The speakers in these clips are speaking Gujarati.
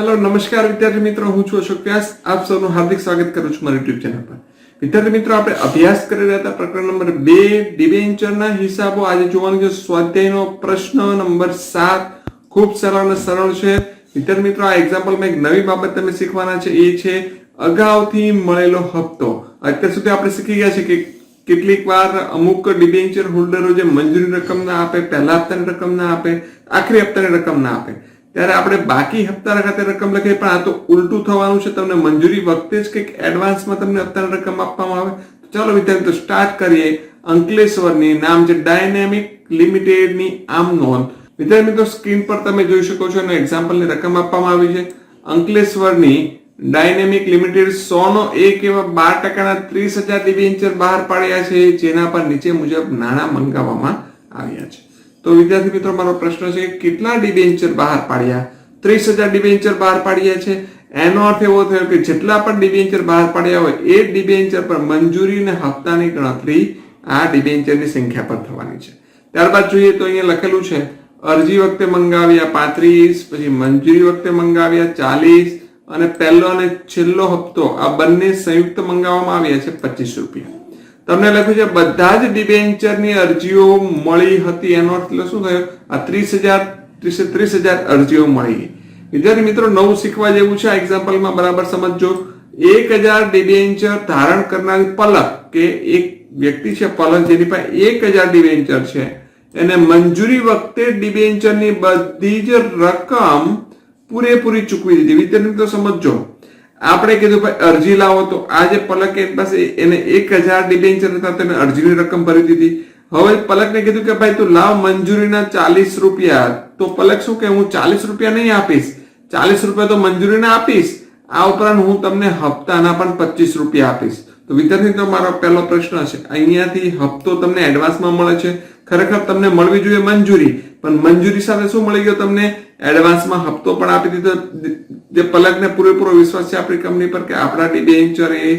હેલો નમસ્કાર વિદ્યાર્થી મિત્રો, હું છું અશોક વ્યાસ. આપ સૌનું હાર્દિક સ્વાગત કરું છું મારી યુટ્યુબ ચેનલ પર. વિદ્યાર્થી મિત્રો, આપણે અભ્યાસ કરી રહ્યા હતા પ્રકરણ નંબર બે ડિબેન્ચરના હિસાબો. આજે જોવાનું છે સ્વાધ્યાયનો પ્રશ્ન નંબર સાત. ખૂબ સરળ અને સરળ છે. વિદ્યાર્થી મિત્રો, આ એક્ઝામ્પલમાં એક નવી બાબત તમે શીખવાના છે. એ છે અગાઉથી મળેલો હપ્તો. અત્યાર સુધી આપણે શીખી ગયા છે કે કેટલીક વાર અમુક ડિબેન્ચર હોલ્ડરો જે મંજૂરી રકમ ના આપે, પહેલા હપ્તાની રકમ ના આપે, આખરી હપ્તાની રકમ ના આપે. ત્યારે આપણે બાકી હપ્તા ખાતે રકમ લખીએ, પણ આ તો ઉલટું થવાનું છે. તમને મંજૂરી વખતે જ કંઈક એડવાન્સમાં તમને હપ્તાની રકમ આપવામાં આવે. તો ચાલો વિદ્યાર્થી સ્ટાર્ટ કરીએ અંકલેશ્વરની, નામ છે ડાયનેમિક લિમિટેડની આમ નોંધ. વિદ્યાર્થી મિત્રો, સ્ક્રીન પર તમે જોઈ શકો છો અને એક્ઝામ્પલની રકમ આપવામાં આવી છે. અંકલેશ્વરની ડાયનેમિક લિમિટેડ સો નો એક એવા બાર ટકાના ત્રીસ હજાર ડિબેન્ચર બહાર પાડ્યા છે, જેના પર નીચે મુજબ નાણાં મંગાવવામાં આવ્યા છે. તો વિદ્યાર્થી મિત્રો, મારો પ્રશ્ન છે કે કેટલા ડિબેન્ચર બહાર પાડ્યા? ત્રીસ હજાર ડિબેન્ચર બહાર પાડ્યા છે. એનો અર્થ એવો થયો કે જેટલા પણ ડિબેન્ચર બહાર પાડ્યા હોય, એ ડિબેન્ચર પર મંજૂરી અને હપ્તાની ગણતરી આ ડિબેન્ચરની સંખ્યા પર થવાની છે. ત્યારબાદ જોઈએ તો અહીંયા લખેલું છે, અરજી વખતે મંગાવ્યા પાંત્રીસ, પછી મંજૂરી વખતે મંગાવ્યા ચાલીસ, અને પહેલો અને છેલ્લો હપ્તો આ બંને સંયુક્ત મંગાવવામાં આવ્યા છે પચીસ રૂપિયા. તમને લખ્યું છે, બધા જ ડિબેન્ચરની અરજીઓ મળી હતી. એનો અર્થ એટલે શું થયો? આ ત્રીસ હજાર, ત્રીસે, ત્રીસ હજાર અરજીઓ મળી. વિદ્યાર્થી મિત્રો, નવું શીખવા જેવું છે. આ એક્ઝામ્પલમાં બરાબર સમજજો. એક હજાર ડિબેન્ચર ધારણ કરનાર પલક કે એક વ્યક્તિ છે, પલક જેની પાસે એક હજાર ડિબેન્ચર છે. એને મંજૂરી વખતે ડિબેન્ચરની બધી જ રકમ પૂરેપૂરી ચૂકવી દીધી. વિદ્યાર્થી મિત્રો સમજો આપણે કીધું ભાઈ, અરજી લાવો તો આ જે પલક પાસે એને એક હજાર ડિબેન્ચર હતા તેને અરજીની રકમ ભરી દીધી. હવે પલકને કીધું કે ભાઈ, તું લાવ મંજૂરીના ચાલીસ રૂપિયા. તો પલક શું કે, હું ચાલીસ રૂપિયા નહીં આપીશ. ચાલીસ રૂપિયા તો મંજૂરીના આપીશ. આ ઉપરાંત હું તમને હપ્તાના પણ પચીસ રૂપિયા આપીશ. તો વિદ્યાર્થી, તો મારો પહેલો પ્રશ્ન છે. અહીંયાથી હપ્તો તમને એડવાન્સમાં મળે છે. ખરેખર તમને મળવી જોઈએ મંજૂરી. પણ મંજૂરી સાથે શું મળી ગયો તમને? એડવાન્સમાં હપ્તો પણ આપી દીધો. જે પલકને પૂરેપૂરો વિશ્વાસ છે આપણી કંપની પર કે આપણા ડિબેન્ચર એ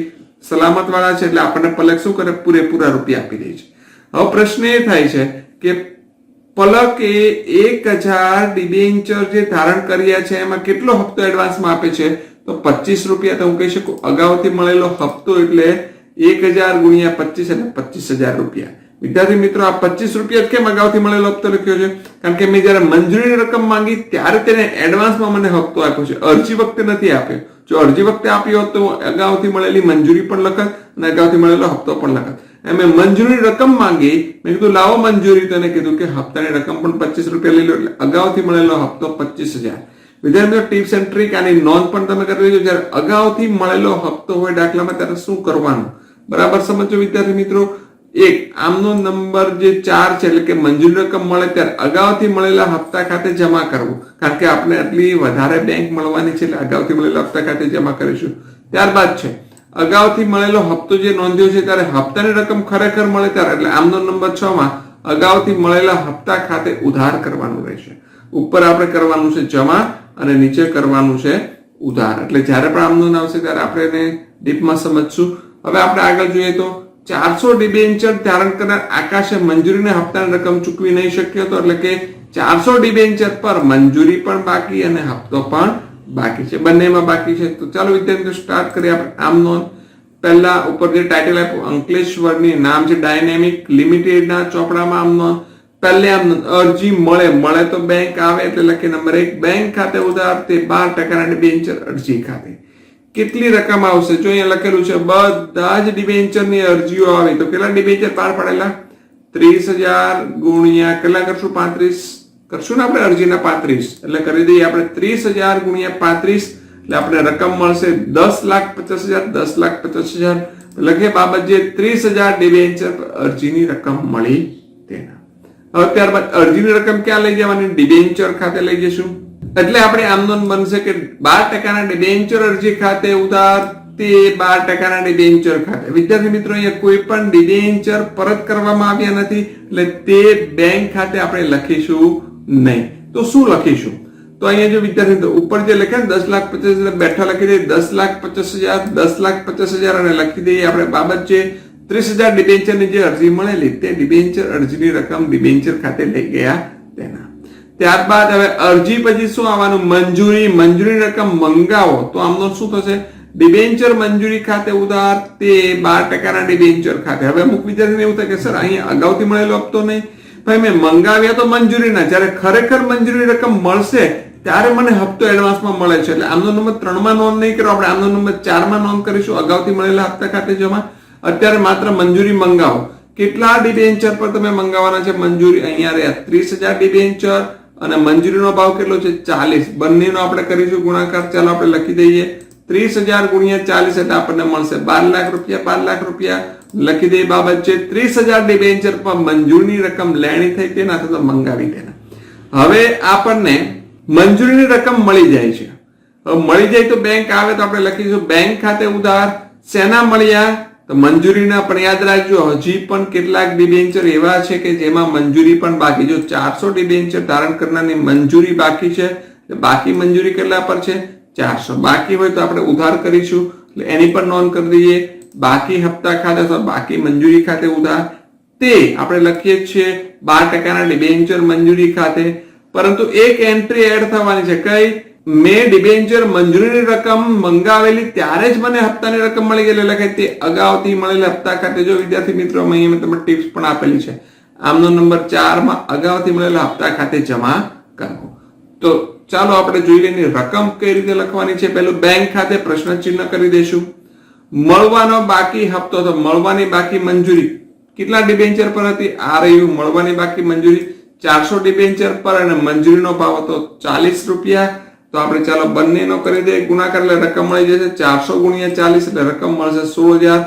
સલામત વાળા છે, એટલે આપણને પલક શું કરે? પૂરેપૂરા રૂપિયા આપી દે છે. હવે પ્રશ્ન એ થાય છે કે પલક એક હજાર ડિબેન્ચર જે ધારણ કર્યા છે, એમાં કેટલો હપ્તો એડવાન્સમાં આપે છે? તો પચીસ રૂપિયા તો હું કહી શકું, અગાઉથી મળેલો હપ્તો એટલે એક હજાર ગુણ્યા પચીસ એટલે પચીસ હજાર રૂપિયા. વિદ્યાર્થી મિત્રો, આ પચીસ રૂપિયા કેમ અગાઉથી મળેલો હપ્તો લખ્યો છે? કારણ કે મેં જયારે મંજૂરીની રકમ માંગી, ત્યારે તેને એડવાન્સમાં મને હપ્તો આપ્યો છે. અરજી વખતે નથી આપ્યો. જો અરજી વખતે આપ્યો હોત તો અગાઉથી મળેલી મંજૂરી પણ લખત અને અગાઉથી મળેલો હપ્તો પણ લખત. એમ મંજૂરી રકમ માંગી, મેં કીધું, લાવો મંજૂરી. તો એને કીધું કે હપ્તાની રકમ પણ પચીસ રૂપિયા લઈ લો, એટલે અગાઉથી મળેલો હપ્તો પચીસ હજાર. વિદ્યાર્થીઓ ટિપ્સ એન્ડ ટ્રીક, આની નોંધ પણ તમે કરી લેજો. જ્યારે અગાઉથી મળેલો હપ્તો હોય દાખલામાં, ત્યારે શું કરવાનું? બરાબર સમજો વિદ્યાર્થી મિત્રો? એક, આમનો નંબર જે ચાર છે, એટલે કે મંજૂરી રકમ મળે ત્યારે અગાઉથી મળેલા હપ્તા ખાતે જમા કરવું. કારણ કે આપણે આટલી વધારે બેંક મળવાની છે, એટલે અગાઉથી મળેલા હપ્તા ખાતે જમા કરીશું. ત્યારબાદ છે, અગાઉથી મળેલો હપ્તો જે નોંધ્યો છે, ત્યારે હપ્તાની રકમ ખરેખર મળે ત્યારે, એટલે આમનો નંબર છ માં, અગાઉથી મળેલા હપ્તા ખાતે ઉધાર કરવાનું રહેશે. ઉપર આપણે કરવાનું છે જમા અને નીચે કરવાનું છે ઉધાર. એટલે જ્યારે પણ આમનું આવશે, ત્યારે આપણે એને ડીપમાં સમજશું. હવે આપણે આગળ જોઈએ તો ચારસો ડિબેન્ચર ધારણ કરનાર આકાશે મંજૂરીને હપ્તાની રકમ ચૂકવી નહીં શક્યો હતો એટલે કે ચારસો ડિબેન્ચર પર મંજૂરી પણ બાકી અને હપ્તો પણ બાકી છે. બંનેમાં બાકી છે. તો ચાલો વિદ્યાર્થીઓ સ્ટાર્ટ કરીએ આપણે આમ નોંધ. પહેલા ઉપર જે ટાઇટલ આપ્યું, અંકલેશ્વરની નામ છે ડાયનેમિક લિમિટેડના ચોપડામાં આમ નોંધ. પહેલે આમ અરજી મળે મળે તો બેંક આવે એટલે લખે નંબર એક બેંક ખાતે ઉધાર, તે બાર ટકાના ડિબેન્ચર અરજી ખાતે. કેટલી રકમ આવશે? જો અહીંયા લખેલું છે, બધા જ ડિબેન્ચરની અરજીઓ આવી. તો કેટલા ડિબેન્ચર પાર પડેલા? ત્રીસ હજાર ગુણ્યા, કેટલા કરશું? પાંત્રીસ. કરશું ને આપણે અરજીના પાંત્રીસ? એટલે કરી દઈએ આપણે ત્રીસ હજાર ગુણ્યા પાંત્રીસ. એટલે આપણે રકમ મળશે દસ લાખ પચાસ હજાર, દસ લાખ પચાસ હજાર. લખીએ બાબત જે, ત્રીસ હજાર ડિબેન્ચર અરજીની રકમ મળી તેના. હવે ત્યારબાદ અરજીની રકમ ક્યાં લઈ જવાની? ડિબેન્ચર ખાતે લઈ જઈશું. એટલે આપણે આમનોન બનશે કે બાર ટકાના ડિબેન્ચર અરજી ખાતે ઉધાર તે બાર ટકાના ડિબેન્ચર ખાતે. વિદ્યાર્થી મિત્રો, અહીંયા કોઈ પણ ડિબેન્ચર પરત કરવામાં આવ્યા નથી, એટલે તે બેંક ખાતે આપણે લખીશું નહીં. તો શું લખીશું? તો અહીંયા જો વિદ્યાર્થી ઉપર જે લખે દસ લાખ પચાસ હજાર, બેઠા લખી દઈએ, દસ લાખ પચાસ હજાર, દસ લાખ પચાસ હજાર અને લખી દઈએ આપણે બાબત છે, ત્રીસ હજાર ડિબેન્ચરની જે અરજી મળેલી, તે ડિબેન્ચર અરજીની રકમ ડિબેન્ચર ખાતે લઈ ગયા ત્યારબાદ હવે અરજી પછી શું આવવાનું? મંજૂરી મંજૂરી રકમ મંગાવો. તો આમનો શું થશે? ડિબેન્ચર મંજૂરી ખાતે ઉધાર તે બાર ટકાના ડિબેન્ચર ખાતે. હવે અમુક વિદ્યાર્થીને એવું થાય કે, સર, અહીંયા અગાઉથી મળેલો હપ્તો નહીં. ભાઈ, મેં મંગાવ્યા તો મંજૂરીના જ્યારે ખરેખર મંજૂરી રકમ મળશે, ત્યારે મને હપ્તો એડવાન્સમાં મળે છે. એટલે આમનો નંબર ત્રણમાં નોંધ નહીં કરો. આપણે આમનો નંબર ચારમાં નોંધ કરીશું. અગાઉથી મળેલા હપ્તા ખાતે જમા. અત્યારે માત્ર મંજૂરી મંગાવો. કેટલા ડિબેન્ચર પર તમે મંગાવવાના છે? મંજૂરી અહીંયા રહ્યા. ત્રીસ હજાર ડિબેન્ચર. અને મંજૂરીનો ભાવ કેટલો છે? ચાલીસ. બંનેનો આપણે કરીશું ગુણાકાર. ચાલો આપણે લખી દઈએ. ત્રીસ હજાર ગુણ્યા ચાલીસ એટલે આપણને મળશે બાર લાખ રૂપિયા. બાર લાખ રૂપિયા લખી દે બાબત છે. ત્રીસ હજાર ડિબેન્ચર પર મંજૂરીની રકમ લેણી થઈ તેના અથવા મંગાવી તેના હવે આપણને મંજૂરીની રકમ મળી જાય છે. મળી જાય તો બેંક આવે તો આપણે લખીશું. બેંક ખાતે ઉધાર. શેના મળ્યા? તો મંજૂરીના પણ યાદ રાખજો, હજી પણ કેટલાક ડિબેન્ચર એવા છે કે જેમાં મંજૂરી પણ બાકી. જો ચારસો ડિબેન્ચર ધારણ કરનારની મંજૂરી બાકી છે બાકી મંજૂરી કેટલા પર છે? ચારસો. બાકી હોય તો આપણે ઉધાર કરીશું. એટલે એની પણ નોંધ કરી દઈએ. બાકી હપ્તા ખાતે અથવા બાકી મંજૂરી ખાતે ઉધાર. તે આપણે લખીએ છીએ બાર ટકાના ડિબેન્ચર મંજૂરી ખાતે. પરંતુ એક એન્ટ્રી એડ થવાની છે. કઈ? મેં ડિબેન્ચર મંજૂરીની રકમ મંગાવેલી ત્યારે જ મને હપ્તાની રકમ મળી ગયેલી કે તે અગાઉથી મળેલા હપ્તા ખાતે જો વિદ્યાર્થી મિત્રો, મેં અહીંયા તમને ટિપ્સ પણ આપેલી છે. આમનો નંબર ચારમાં અગાઉથી મળેલા હપ્તા ખાતે જમા કરવો. તો ચાલો આપણે જોઈ લઈએ રકમ કઈ રીતે લખવાની છે. પેલું બેંક ખાતે પ્રશ્ન ચિહ્ન કરી દઈશું. મળવાનો બાકી હપ્તો, તો મળવાની બાકી મંજૂરી. કેટલા ડિબેન્ચર પર હતી? આ રહ્યું મળવાની બાકી મંજૂરી. ચારસો ડિબેન્ચર પર અને મંજૂરીનો ભાવ હતો ચાલીસ રૂપિયા. તો આપણે ચાલો બંનેનો કરી દઈએ. ગુણાકાર એટલે રકમ મળી જશે ચારસો ગુણ્યા ચાલીસ એટલે રકમ મળશે સોળ હજાર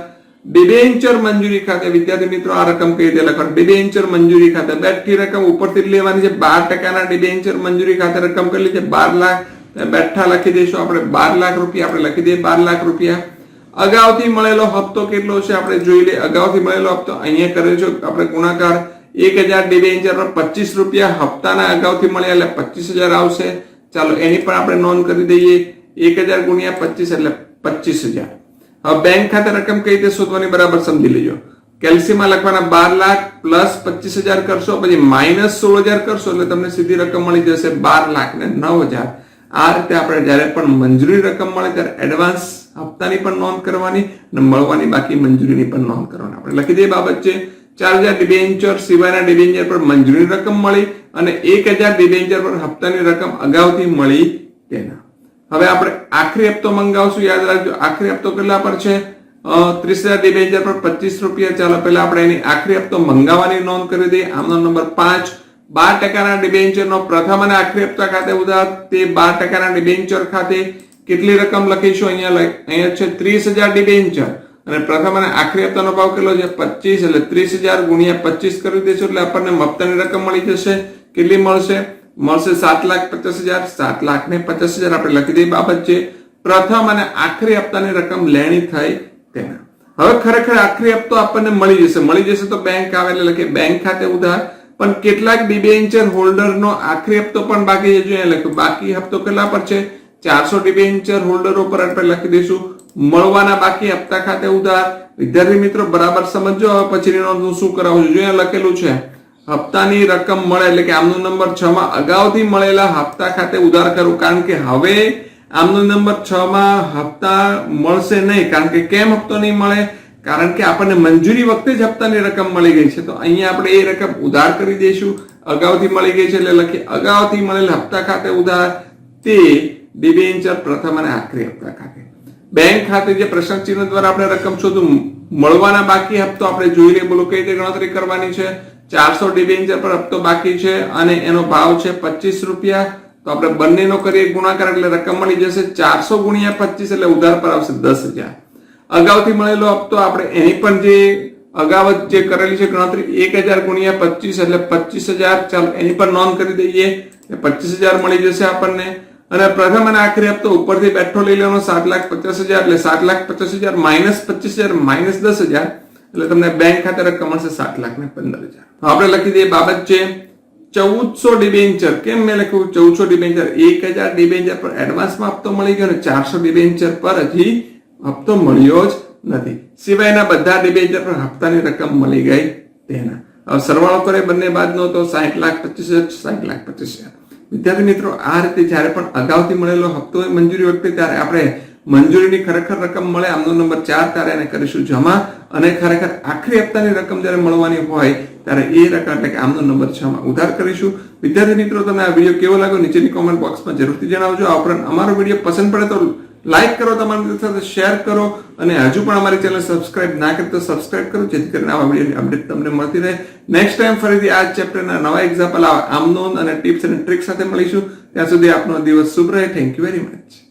ડિબેન્ચર મંજૂરી ખાતે વિદ્યાર્થી મિત્રો આ રકમ કઈ રીતે લખવાનું? ડિબેન્ચર મંજૂરી ખાતે બેઠી રકમ ઉપરથી લેવાની છે. બાર ટકાના ડિબેન્ચર મંજૂરી ખાતે રકમ કરેલી છે. બાર લાખ. બેઠા લખી દઈશું. આપણે બાર લાખ રૂપિયા આપણે લખી દઈએ. બાર લાખ રૂપિયા. અગાઉથી મળેલો હપ્તો કેટલો છે આપણે જોઈ લઈએ. અગાઉથી મળેલો હપ્તો અહીંયા કર્યો છે. આપણે ગુણાકાર એક હજાર ડિબેન્ચર પચીસ રૂપિયા હપ્તાના અગાઉથી મળ્યા એટલે પચીસ હજાર આવશે. ચાલો, એની પણ આપણે નોંધ કરી દઈએ. એક હજાર ગુણ્યા પચીસ એટલે પચીસ હજાર. હવે બેંક ખાતે રકમ કઈ રીતે શોધવાની બરાબર સમજી લેજો. કેલ્સીમાં લખવાના બાર લાખ પ્લસ પચીસ હજાર કરશો, પછી માઇનસ સોળ હજાર કરશો એટલે તમને સીધી રકમ મળી જશે બાર લાખ ને નવ હજાર. આ રીતે આપણે જ્યારે પણ મંજૂરી રકમ મળે ત્યારે એડવાન્સ હપ્તાની પણ નોંધ કરવાની અને મળવાની બાકી મંજૂરીની પણ નોંધ કરવાની. આપણે લખી દઈએ બાબત છે, ચાર હજાર ડિબેન્ચર સિવાયના ડિબેન્ચર પર મંજૂરી રકમ મળી અને એક હજાર ડિબેન્ચર પર હપ્તાની રકમ અગાઉથી મળી તેના. હવે આપણે આખરી હપ્તો મંગાવશું, યાદ રાખજો. આખરી હપ્તો કેટલા પર છે? ત્રીસ હજાર ડિબેન્ચર પર પચીસ રૂપિયા. ચાલો, પહેલા આપણે એની આખરી હપ્તો મંગાવવાની નોંધ કરી દઈએ. આમનો નંબર પાંચ. બાર ટકાના ડિબેન્ચર નો પ્રથમ અને આખરી હપ્તા ખાતે ઉધાર. તે બાર ટકાના ડિબેન્ચર ખાતે કેટલી રકમ લખીશું? અહીંયા અહીંયા છે ત્રીસ હજાર ડિબેન્ચર. અને પ્રથમ અને આખરી હપ્તાનો ભાવ કેટલો છે? પચીસ. એટલે ત્રીસ હજાર ગુણ્યા પચીસ કરી દેશું એટલે આપણને હપ્તાની રકમ મળી જશે. કેટલી મળશે? મળશે સાત લાખ પચાસ હજાર. સાત લાખ ને પચાસ હજાર આપણે લખી દઈએ બાબત છે. પ્રથમ અને આખરી હપ્તાની રકમ લેણી થઈ તેના. હવે ખરેખર આખરી હપ્તો આપણને મળી જશે. મળી જશે તો બેંક આવે એટલે લખીએ બેંક ખાતે ઉધાર. પણ કેટલાક ડિબેન્ચર હોલ્ડરનો આખરી હપ્તો પણ બાકી છે. અહીંયા લખ્યું બાકી હપ્તો કેટલા પર છે? ચારસો ડિબેન્ચર હોલ્ડરો પર આપણે લખી દઈશું. મળવાના બાકી હપ્તા ખાતે ઉધાર. વિદ્યાર્થી મિત્રો, બરાબર સમજો હવે પછીની નોંધ શું કરાવું જોઈએ લખેલું છે હપ્તાની રકમ મળે એટલે કે આમનો નંબર છ માં અગાઉથી મળેલા હપ્તા ખાતે ઉધાર કરવું કારણ કે હવે આમનો નંબર છ માં હપ્તા મળશે નહીં. કારણ કે કેમ હપ્તો નહીં મળે? કારણ કે આપણને મંજૂરી વખતે જ હપ્તાની રકમ મળી ગઈ છે. તો અહીંયા આપણે એ રકમ ઉધાર કરી દઈશું. અગાઉથી મળી ગઈ છે એટલે લખી અગાઉથી મળેલ હપ્તા ખાતે ઉધાર. તે ડિબેન્ચર પ્રથમ અને આખરી હપ્તા ખાતે. બેંક ખાતે જે પ્રશ્ન ચિહ્ન દ્વારા આપણે રકમ શોધું, મળવાના બાકી હપ્તો આપણે જોઈ લઈએ. બોલો કઈ રીતે ગણતરી કરવાની છે? ચારસો ડિબેન્ચર પર હપ્તો બાકી છે અને એનો ભાવ છે પચીસ રૂપિયા. તો આપણે બંનેનો કરીએ ગુણાકાર એટલે રકમ મળી જશે ચારસો ગુણ્યા પચીસ એટલે ઉધાર પર આવશે દસ હજાર. અગાઉથી મળેલો હપ્તો આપણે એની પણ જે અગાઉ જ કરેલી છે ગણતરી, એક હજાર ગુણ્યા પચીસ એટલે પચીસ હજાર. ચાલો એની પણ નોંધ કરી દઈએ પચીસ હજાર મળી જશે આપણને. અને પ્રથમ અને આખરી હપ્તો ઉપરથી બેઠો લઈ લેવાનો સાત લાખ પચાસ હજાર એટલે સાત લાખ પચાસ હજાર માઇનસ પચીસ હજાર માઇનસ દસ હજાર. એટલે તમને બેંક ખાતે રકમ મળશે સાત લાખ ને પંદર હજાર. આપણે લખી દઈએ બાબત છે, ચૌદસો ડિબેન્ચર કેમ મેં લખ્યું? ચૌદસો ડિબેન્ચર એક હજાર ડિબેન્ચર પર એડવાન્સમાં હપ્તો મળી ગયો અને ચારસો ડિબેન્ચર પર હજી હપ્તો મળ્યો જ નથી. સિવાયના બધા ડિબેન્ચર પર હપ્તાની રકમ મળી ગઈ તેના. હવે સરવાળો કરે બંને બાદનો તો સાઠ લાખ પચીસ હજાર, સાઠ લાખ પચીસ હજાર. વિદ્યાર્થી મિત્રો, આ રીતે જ્યારે પણ અગાઉથી મળેલો હપ્તો મંજૂરી વખતે ત્યારે આપણે મંજૂરીની ખરેખર રકમ મળે, આમનો નંબર ચાર ત્યારે એને કરીશું જમા. અને ખરેખર આખરી હપ્તાની રકમ જ્યારે મળવાની હોય, ત્યારે એ રકમ એટલે કે આમનો નંબર છ માં ઉધાર કરીશું. વિદ્યાર્થી મિત્રો તમે આ વીડિયો કેવો લાગ્યો નીચેની કોમેન્ટ બોક્સમાં જરૂરથી જણાવજો. આ ઉપરાંત અમારો વીડિયો પસંદ પડે તો લાઈક કરો, તમારા મિત્રો સાથે શેર કરો. અને હજુ પણ અમારી ચેનલ સબસ્ક્રાઇબ ના કરી તો સબસ્ક્રાઇબ કરો, જેથી કરીને આવા વિડીયોની અપડેટ તમને મળતી રહે. નેક્સ્ટ ટાઈમ ફરીથી આ ચેપ્ટરના નવા એક્ઝામ્પલ આમ નોંધ અને ટિપ્સ અને ટ્રિક સાથે મળીશું. ત્યાં સુધી આપનો દિવસ શુભ રહે. Thank you very much